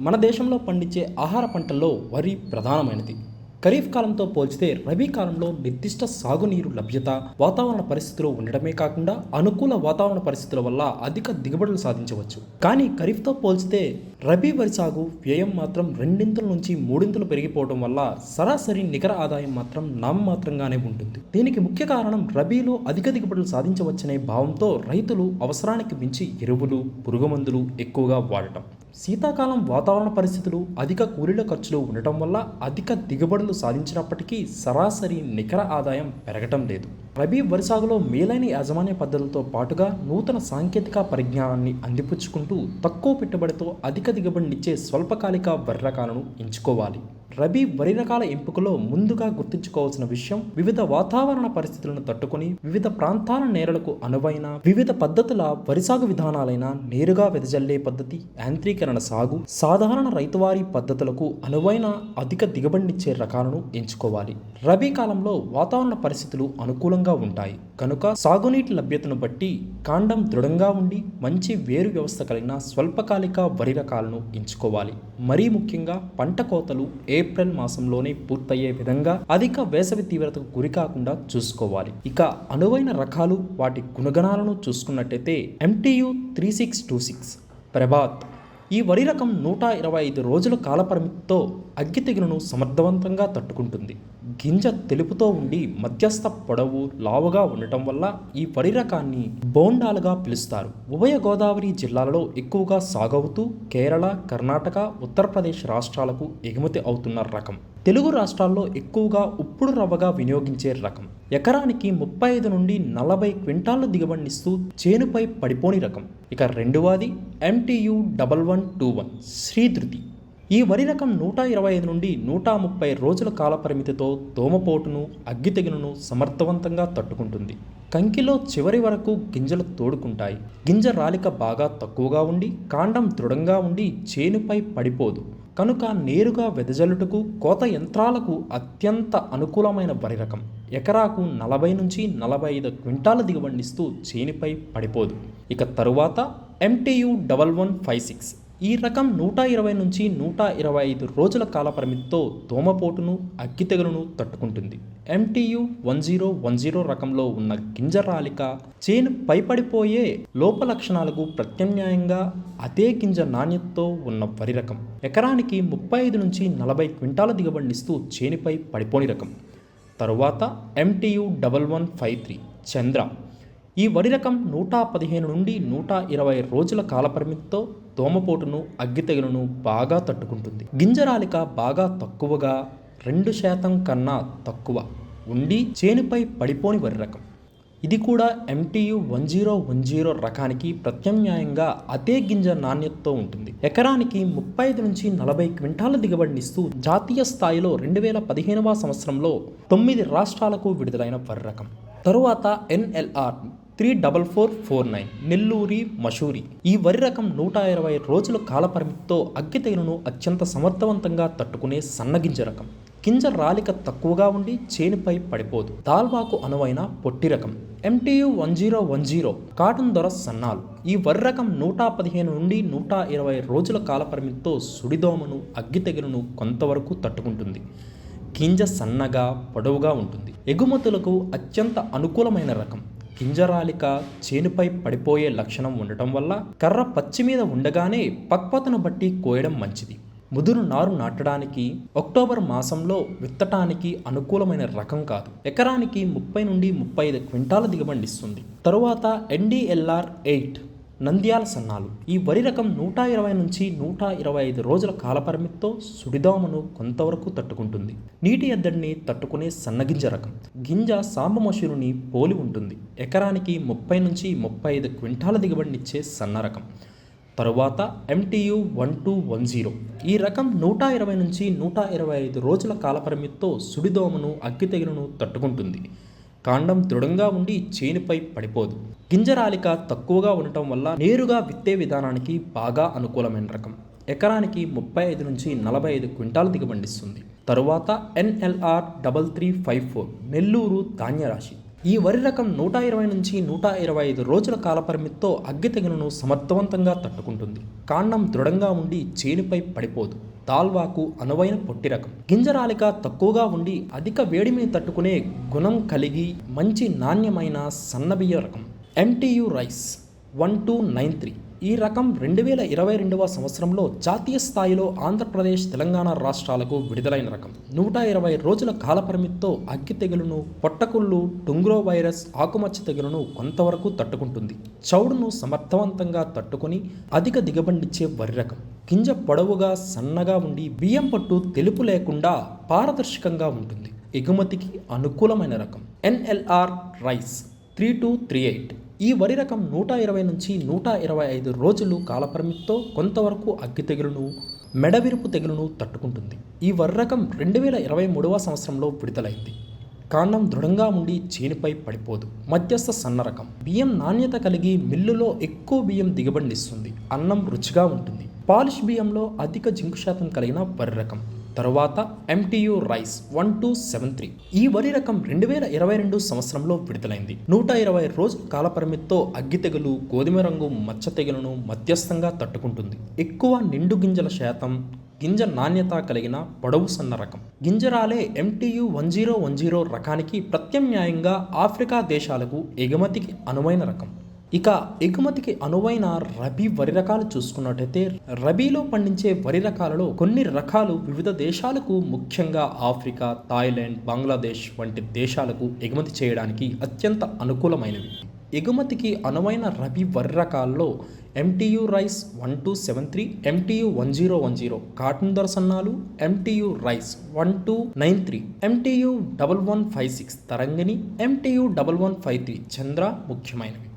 మన దేశంలో పండించే ఆహార పంటల్లో వరి ప్రధానమైనది. ఖరీఫ్ కాలంతో పోల్చితే రబీ కాలంలో నిర్దిష్ట సాగునీరు లభ్యత వాతావరణ పరిస్థితులు ఉండడమే కాకుండా అనుకూల వాతావరణ పరిస్థితుల వల్ల అధిక దిగుబడులు సాధించవచ్చు. కానీ ఖరీఫ్తో పోల్చితే రబీ వరి సాగు వ్యయం మాత్రం రెండింతల నుంచి మూడింతలు పెరిగిపోవడం వల్ల సరాసరి నికర ఆదాయం మాత్రం నామమాత్రంగానే ఉంటుంది. దీనికి ముఖ్య కారణం రబీలో అధిక దిగుబడులు సాధించవచ్చనే భావంతో రైతులు అవసరానికి మించి ఎరువులు పురుగుమందులు ఎక్కువగా వాడటం. శీతాకాలం వాతావరణ పరిస్థితులు అధిక కూలీల ఖర్చులు ఉండటం వల్ల అధిక దిగుబడులు సాధించినప్పటికీ సరాసరి నికర ఆదాయం పెరగటం లేదు. రబీ వరిసాగులో మేలైన యాజమాన్య పద్ధతులతో పాటుగా నూతన సాంకేతిక పరిజ్ఞానాన్ని అందిపుచ్చుకుంటూ తక్కువ పెట్టుబడితో అధిక దిగుబడినిచ్చే స్వల్పకాలిక వర్రకాలను ఎంచుకోవాలి. రబీ వరి రకాల ఎంపికలో ముందుగా గుర్తుంచుకోవాల్సిన విషయం వివిధ వాతావరణ పరిస్థితులను తట్టుకొని వివిధ ప్రాంతాల నేలలకు అనువైన వివిధ పద్ధతుల వరి సాగు విధానాలైన నేరుగా వెదజల్లే పద్ధతి యాంత్రీకరణ సాగు సాధారణ రైతువారీ పద్ధతులకు అనువైన అధిక దిగుబడినిచ్చే రకాలను ఎంచుకోవాలి. రబీ కాలంలో వాతావరణ పరిస్థితులు అనుకూలంగా ఉంటాయి. కనుక సాగునీటి లభ్యతను బట్టి కాండం దృఢంగా ఉండి మంచి వేరు వ్యవస్థ కలిగిన స్వల్పకాలిక వరి రకాలను ఎంచుకోవాలి. మరీ ముఖ్యంగా పంట కోతలు ఏప్రిల్ మాసంలోనే పూర్తయ్యే విధంగా అధిక వేసవి తీవ్రతకు గురి కాకుండా చూసుకోవాలి. ఇక అనువైన రకాలు వాటి గుణగణాలను చూసుకున్నట్టయితే MTU three six two six Prabhat ఈ వరి రకం నూట ఇరవై ఐదు రోజుల కాలపరిమితితో అగ్గి తెగులను సమర్థవంతంగా తట్టుకుంటుంది. గింజ తెలుపుతో ఉండి మధ్యస్థ పొడవు లావుగా ఉండటం వల్ల ఈ వరి రకాన్ని బోండాలుగా పిలుస్తారు. ఉభయ గోదావరి జిల్లాలలో ఎక్కువగా సాగవుతూ కేరళ కర్ణాటక ఉత్తరప్రదేశ్ రాష్ట్రాలకు ఎగుమతి అవుతున్న రకం. తెలుగు రాష్ట్రాల్లో ఎక్కువగా ఉప్పుడు రవ్వగా వినియోగించే రకం. ఎకరానికి ముప్పై ఐదు నుండి నలభై క్వింటాల దిగుబడినిస్తూ చేనుపై పడిపోని రకం. ఇక రెండవది MTU double one two one Sridhruti. ఈ వరి రకం నూట ఇరవై ఐదు నుండి నూట ముప్పై రోజుల కాలపరిమితితో దోమపోటును అగ్గి తెగులును సమర్థవంతంగా తట్టుకుంటుంది. కంకిలో చివరి వరకు గింజలు తోడుకుంటాయి. గింజ రాలిక బాగా తక్కువగా ఉండి కాండం దృఢంగా ఉండి చేనుపై పడిపోదు. కనుక నేరుగా వెదజల్లుటకు కోత యంత్రాలకు అత్యంత అనుకూలమైన వరి రకం ఎకరాకు నలభై నుంచి నలభై ఐదు క్వింటాల దిగుబడినిస్తూ చేనిపై పడిపోదు. ఇక తరువాత MTU double one five six ఈ రకం నూట ఇరవై నుంచి నూట ఇరవై ఐదు రోజుల కాల పరిమితితో దోమపోటును అగ్గి తెగులును తట్టుకుంటుంది MTU one zero one zero రకంలో ఉన్న గింజరాలిక చేను పైపడిపోయే లోప లక్షణాలకు ప్రత్యామ్నాయంగా అదే గింజ నాణ్యతతో ఉన్న వరి రకం. ఎకరానికి ముప్పై ఐదు నుంచి నలభై క్వింటాల దిగుబడినిస్తూ చేనిపై పడిపోని రకం. తరువాత MTU double one five three Chandra. ఈ వరి రకం నూట పదిహేను నుండి నూట ఇరవై రోజుల కాలపరిమితితో దోమపోటును అగ్గి బాగా తట్టుకుంటుంది. గింజరాలిక బాగా తక్కువగా రెండు శాతం కన్నా తక్కువ ఉండి చేనుపై పడిపోని వరి రకం. ఇది కూడా MTU one zero one zero రకానికి ప్రత్యామ్నాయంగా అదే గింజ నాణ్యతతో ఉంటుంది. ఎకరానికి ముప్పై ఐదు నుంచి నలభై క్వింటాల దిగుబడినిస్తూ జాతీయ స్థాయిలో రెండు వేల పదిహేనవ సంవత్సరంలో తొమ్మిది రాష్ట్రాలకు విడుదలైన వరి రకం. తరువాత NLR three double four four nine Nellore Mahsuri. ఈ వరి రకం నూట ఇరవై రోజుల కాలపరిమితితో అగ్గి తెగులును అత్యంత సమర్థవంతంగా తట్టుకునే సన్నగింజ రకం. గింజ రాలిక తక్కువగా ఉండి చేనుపై పడిపోదు. దాల్వాకు అనువైన పొట్టి రకం. MTU one zero one zero cotton Dora Sannalu. ఈ వరి రకం నూట పదిహేను నుండి నూట ఇరవై రోజుల కాలపరిమితితో సుడిదోమను అగ్గి తెగులును కొంతవరకు తట్టుకుంటుంది. గింజ సన్నగా పొడవుగా ఉంటుంది. ఎగుమతులకు అత్యంత అనుకూలమైన రకం. గింజరాలిక చేనుపై పడిపోయే లక్షణం ఉండటం వల్ల కర్ర పచ్చి మీద ఉండగానే పక్వతను బట్టి కోయడం మంచిది. ముదురు నారు నాటడానికి అక్టోబర్ మాసంలో విత్తటానికి అనుకూలమైన రకం కాదు. ఎకరానికి ముప్పై నుండి ముప్పై ఐదు క్వింటాల దిగుబడిస్తుంది తరువాత ఎన్డీఎల్ఆర్ ఎయిట్ నంద్యాల సన్నాలు. ఈ వరి రకం నూట ఇరవై నుంచి నూట ఇరవై ఐదు రోజుల కాలపరిమితితో సుడిదోమను కొంతవరకు తట్టుకుంటుంది. నీటి ఎద్దడిని తట్టుకునే సన్నగింజ రకం. గింజ సాంబమశురుని పోలి ఉంటుంది. ఎకరానికి ముప్పై నుంచి ముప్పై ఐదు క్వింటాల దిగుబడినిచ్చే సన్న రకం. తరువాత MTU one two one zero. ఈ రకం నూట ఇరవై నుంచి నూట ఇరవై ఐదు రోజుల కాలపరిమితితో సుడిదోమను అగ్గి తెగులను తట్టుకుంటుంది. కాండం దృఢంగా ఉండి చేనుపై పడిపోదు. గింజరాలిక తక్కువగా ఉండటం వల్ల నేరుగా విత్తే విధానానికి బాగా అనుకూలమైన రకం. ఎకరానికి ముప్పై ఐదు నుంచి నలభై ఐదు క్వింటాలు దిగుబండిస్తుంది తరువాత NLR double three five four Nellore Dhanyarasi ఈ వరి రకం నూట ఇరవై నుంచి నూట ఇరవై ఐదు రోజుల కాలపరిమితితో అగ్గి తెగులను సమర్థవంతంగా తట్టుకుంటుంది. కాండం దృఢంగా ఉండి చేనుపై పడిపోదు. దాల్వాకు అనువైన పొట్టి రకం. గింజరాలిక తక్కువగా ఉండి అధిక వేడిమిని తట్టుకునే గుణం కలిగి మంచి నాణ్యమైన సన్నబియ్య రకం. MTU rice one two nine three ఈ రకం రెండు వేల ఇరవై రెండవ సంవత్సరంలో జాతీయ స్థాయిలో ఆంధ్రప్రదేశ్ తెలంగాణ రాష్ట్రాలకు విడుదలైన రకం. నూట ఇరవై రోజుల కాలపరిమితితో అగ్గి తెగులును పొట్టకుళ్ళు టుంగ్రో వైరస్ ఆకుమచ్చ తెగులును కొంతవరకు తట్టుకుంటుంది. చౌడును సమర్థవంతంగా తట్టుకొని అధిక దిగబండిచ్చే వరి రకం. గింజ పొడవుగా సన్నగా ఉండి బియ్యం పట్టు తెలుపు లేకుండా పారదర్శకంగా ఉంటుంది. ఎగుమతికి అనుకూలమైన రకం. NLR rice three two three eight. ఈ వరి రకం నూట ఇరవై నుంచి నూట ఇరవై ఐదు రోజులు కాలపరిమితితో కొంతవరకు అగ్గి తెగులును మెడవిరుపు తెగులును తట్టుకుంటుంది. ఈ వరి రకం రెండు వేల ఇరవై మూడవ సంవత్సరంలో విడుదలైంది. కాండం దృఢంగా ఉండి చేనుపై పడిపోదు. మధ్యస్థ సన్న రకం. బియ్యం నాణ్యత కలిగి మిల్లులో ఎక్కువ బియ్యం దిగుబడినిస్తుంది. అన్నం రుచిగా ఉంటుంది. పాలిష్ బియ్యంలో అధిక జింకు శాతం కలిగిన వరి రకం. తరువాత MTU rice one two seven three. ఈ వరి రకం రెండు వేల ఇరవై రెండు సంవత్సరంలో విడుదలైంది. నూట ఇరవై రోజుల కాలపరిమితితో అగ్గి తెగులు గోధుమ రంగు మచ్చ తెగులను మధ్యస్థంగా తట్టుకుంటుంది. ఎక్కువ నిండు గింజల శాతం గింజ నాణ్యత కలిగిన పొడవు సన్న రకం. గింజరాలే MTU one zero one zero రకానికి ప్రత్యామ్నాయంగా ఆఫ్రికా దేశాలకు ఎగుమతికి అనువైన రకం. ఇక ఎగుమతికి అనువైన రబీ వరి రకాలు చూసుకున్నట్టయితే రబీలో పండించే వరి రకాలలో కొన్ని రకాలు వివిధ దేశాలకు ముఖ్యంగా ఆఫ్రికా థాయిలాండ్ బంగ్లాదేశ్ వంటి దేశాలకు ఎగుమతి చేయడానికి అత్యంత అనుకూలమైనవి. ఎగుమతికి అనువైన రబీ వరి రకాల్లో MTU rice one two seven three MTU one zero one zero cotton Dorasannalu MTU rice one two nine three MTU double one five six Tarangini MTU double one five three Chandra ముఖ్యమైనవి.